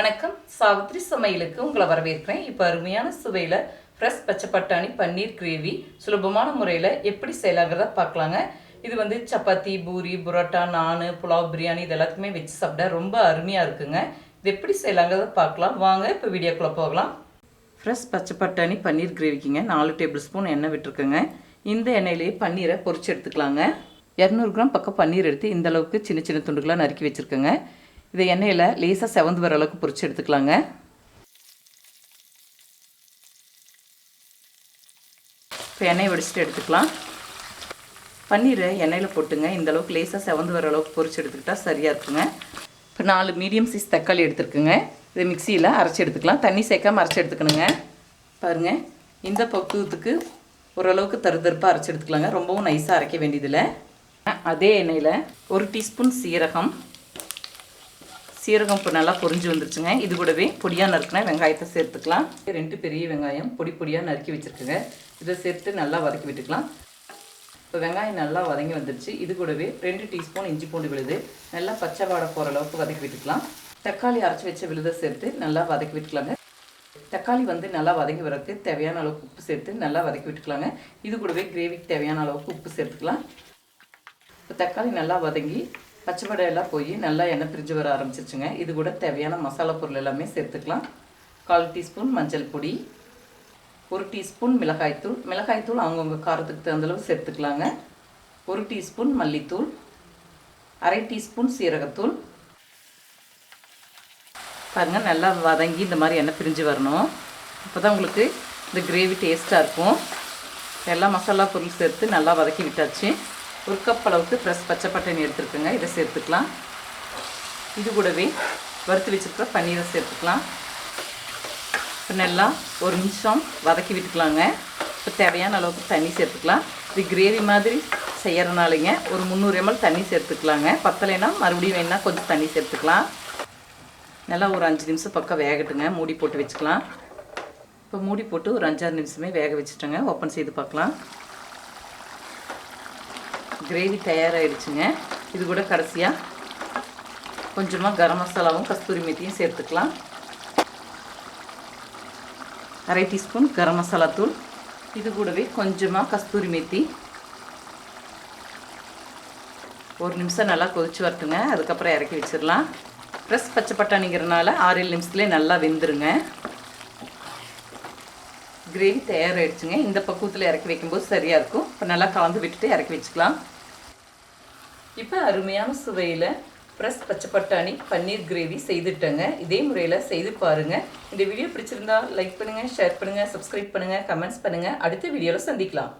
வணக்கம். சாவித்ரி சமையலுக்கு உங்களை வரவேற்கிறேன். இப்போ அருமையான சுவையில் ஃப்ரெஷ் பச்சை பட்டாணி பன்னீர் கிரேவி சுலபமான முறையில் எப்படி செய்யலாங்கிறத பார்க்கலாங்க. இது வந்து சப்பாத்தி பூரி புரோட்டா நான் புலாவ் பிரியாணி இது எல்லாத்துக்குமே வச்சு சாப்பிட ரொம்ப அருமையாக இருக்குங்க. இது எப்படி செய்யலாங்கிறத பார்க்கலாம். வாங்க இப்போ வீடியோக்குள்ளே போகலாம். ஃப்ரெஷ் பச்சை பட்டாணி பன்னீர் கிரேவிக்குங்க. நாலு டேபிள் ஸ்பூன் எண்ணெய் விட்டுருக்கேங்க. இந்த எண்ணெயிலேயே பன்னீரை பொரிச்சு எடுத்துக்கலாங்க. இரநூறு கிராம் பக்கம் பன்னீர் எடுத்து இந்த அளவுக்கு சின்ன சின்ன துண்டுகளாக நறுக்கி வச்சுருக்கேங்க. இதை எண்ணெயில் லேசாக செவந்து வர அளவுக்கு பொரிச்சு எடுத்துக்கலாங்க. இப்போ எண்ணெயை வடிச்சிட்டு எடுத்துக்கலாம். பன்னீரை எண்ணெயில் போட்டுங்க. இந்த அளவுக்கு லேசாக செவந்து வர அளவுக்கு பொரிச்சு எடுத்துக்கிட்டால் சரியாக இருக்குங்க. இப்போ நாலு மீடியம் சைஸ் தக்காளி எடுத்துருக்குங்க. இதை மிக்சியில் அரைச்சி எடுத்துக்கலாம். தண்ணி சேர்க்காம அரைச்சி எடுத்துக்கணுங்க. பாருங்கள் இந்த பக்குவத்துக்கு ஓரளவுக்கு தருதருப்பாக அரைச்சி எடுத்துக்கலாங்க. ரொம்பவும் நைஸாக அரைக்க வேண்டியதில்லை. அதே எண்ணெயில் ஒரு டீஸ்பூன் சீரகம். சீரகம் இப்போ நல்லா பொறிஞ்சு வந்துருச்சுங்க. இது கூடவே பொடியாக நறுக்கின வெங்காயத்தை சேர்த்துக்கலாம். ரெண்டு பெரிய வெங்காயம். பொடி பொடியாக நறுக்கி வச்சுருக்குங்க. இதை சேர்த்து நல்லா வதக்கி விட்டுக்கலாம். இப்போ வெங்காயம் நல்லா வதங்கி வந்துருச்சு. இது கூடவே ரெண்டு டீஸ்பூன் இஞ்சி பூண்டு விழுது. நல்லா பச்சை வாடை போகிற அளவுக்கு வதக்கி விட்டுக்கலாம். தக்காளி அரைச்சி வச்ச விழுதை சேர்த்து நல்லா வதக்கி விட்டுக்கலாங்க. தக்காளி வந்து நல்லா வதங்கி வரதுக்கு தேவையான அளவுக்கு உப்பு சேர்த்து நல்லா வதக்கி விட்டுக்கலாங்க. இது கூடவே கிரேவிக்கு தேவையான அளவுக்கு உப்பு சேர்த்துக்கலாம். இப்போ தக்காளி நல்லா வதங்கி பச்சை படையெல்லாம் எல்லாம் போய் நல்லா எண்ணெய் பிரிஞ்சு வர ஆரம்பிச்சிருச்சுங்க. இது கூட தேவையான மசாலா பொருள் எல்லாமே சேர்த்துக்கலாம். கால் டீஸ்பூன் மஞ்சள் பொடி ஒரு டீஸ்பூன் மிளகாய்த்தூள் மிளகாய்த்தூள் அவங்கவுங்க காரத்துக்கு தகுந்தளவு சேர்த்துக்கலாங்க. ஒரு டீஸ்பூன் மல்லித்தூள் அரை டீஸ்பூன் சீரகத்தூள். பாருங்கள் நல்லா வதங்கி இந்த மாதிரி எண்ணெய் பிரிஞ்சு வரணும். அப்போ தான் உங்களுக்கு இந்த கிரேவி டேஸ்ட்டாக இருக்கும். எல்லா மசாலா பொருள் சேர்த்து நல்லா வதக்கி விட்டாச்சு. ஒரு கப் அளவுக்கு ஃப்ரெஷ் பச்சை பட்டாணி எடுத்துருக்குங்க. இதை சேர்த்துக்கலாம். இது கூடவே வறுத்து வச்சுருக்க பன்னீரை சேர்த்துக்கலாம். இப்போ நல்லா ஒரு நிமிஷம் வதக்கி விட்டுக்கலாங்க. இப்போ தேவையான அளவுக்கு தண்ணி சேர்த்துக்கலாம். இது கிரேவி மாதிரி செய்யறதுனாலங்க ஒரு முந்நூறு எம்எல் தண்ணி சேர்த்துக்கலாங்க. பத்தலைனா மறுபடியும் வேணால் கொஞ்சம் தண்ணி சேர்த்துக்கலாம். நல்லா ஒரு அஞ்சு நிமிஷம் பக்கம் வேகட்டுங்க. மூடி போட்டு வச்சுக்கலாம். இப்போ மூடி போட்டு ஒரு அஞ்சாறு நிமிஷமே வேக வச்சுட்டோங்க. ஓப்பன் செய்து பார்க்கலாம். கிரேவி தயாராகிடுச்சுங்க இது கூட கடைசியாக கொஞ்சமாக கரம் மசாலாவும் கஸ்தூரி மெத்தியும் சேர்த்துக்கலாம். அரை டீஸ்பூன் கரம் மசாலா தூள். இது கூடவே கொஞ்சமாக கஸ்தூரி மெத்தி. ஒரு நிமிஷம் நல்லா கொதிச்சு வரட்டுங்க. அதுக்கப்புறம் இறக்கி வச்சிடலாம். ஃப்ரெஷ் பச்சை பட்டாணிங்கிறனால ஆறு ஏழு நிமிஷத்துலேயே நல்லா வெந்துருங்க. கிரேவி தயாராகிடுச்சுங்க இந்த பக்குவத்தில் இறக்கி வைக்கும்போது சரியாக இருக்கும். இப்போ நல்லா கலந்து விட்டுட்டு இறக்கி வச்சுக்கலாம். இப்போ அருமையான சுவையில் ஃப்ரெஷ் பச்சை பட்டாணி பன்னீர் கிரேவி செய்துட்டேங்க. இதே முறையில் செய்து பாருங்கள் இந்த வீடியோ பிடிச்சிருந்தா லைக் பண்ணுங்கள் ஷேர் பண்ணுங்கள் சப்ஸ்கிரைப் பண்ணுங்கள் கமெண்ட்ஸ் பண்ணுங்கள் அடுத்த வீடியோவில் சந்திக்கலாம்.